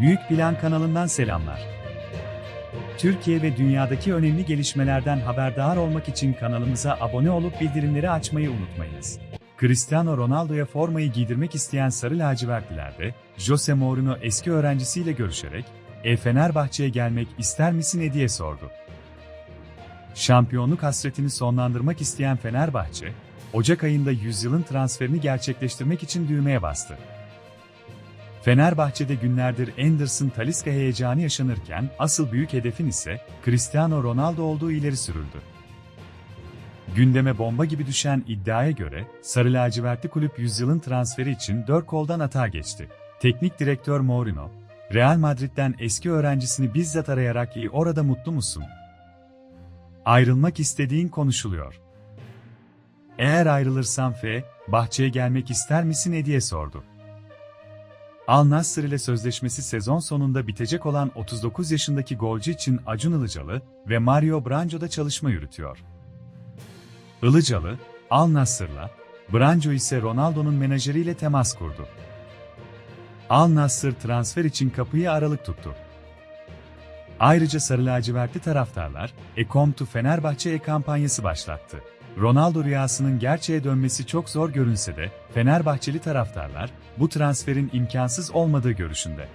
Büyük Plan kanalından selamlar. Türkiye ve dünyadaki önemli gelişmelerden haberdar olmak için kanalımıza abone olup bildirimleri açmayı unutmayınız. Cristiano Ronaldo'ya formayı giydirmek isteyen Sarı Lacivertliler de, Jose Mourinho eski öğrencisiyle görüşerek, E Fenerbahçe'ye gelmek ister misin diye sordu. Şampiyonluk hasretini sonlandırmak isteyen Fenerbahçe, Ocak ayında yüzyılın transferini gerçekleştirmek için düğmeye bastı. Fenerbahçe'de günlerdir Anderson Talisca heyecanı yaşanırken asıl büyük hedefin ise Cristiano Ronaldo olduğu ileri sürüldü. Gündeme bomba gibi düşen iddiaya göre Sarı Lacivertli kulüp yüzyılın transferi için dört koldan atağa geçti. Teknik direktör Mourinho, Real Madrid'den eski öğrencisini bizzat arayarak "İyi, orada mutlu musun? Ayrılmak istediğin konuşuluyor. Eğer ayrılırsam F, bahçeye gelmek ister misin diye sordu. Al Nassr ile sözleşmesi sezon sonunda bitecek olan 39 yaşındaki golcü için Acun Ilıcalı ve Mario Branco'da çalışma yürütüyor. Ilıcalı, Al Nassr'la, Branco ise Ronaldo'nun menajeriyle temas kurdu. Al Nassr transfer için kapıyı aralık tuttu. Ayrıca Sarı Lacivertli taraftarlar, to Fenerbahçe e kampanyası başlattı. Ronaldo rüyasının gerçeğe dönmesi çok zor görünse de, Fenerbahçeli taraftarlar, bu transferin imkansız olmadığı görüşünde.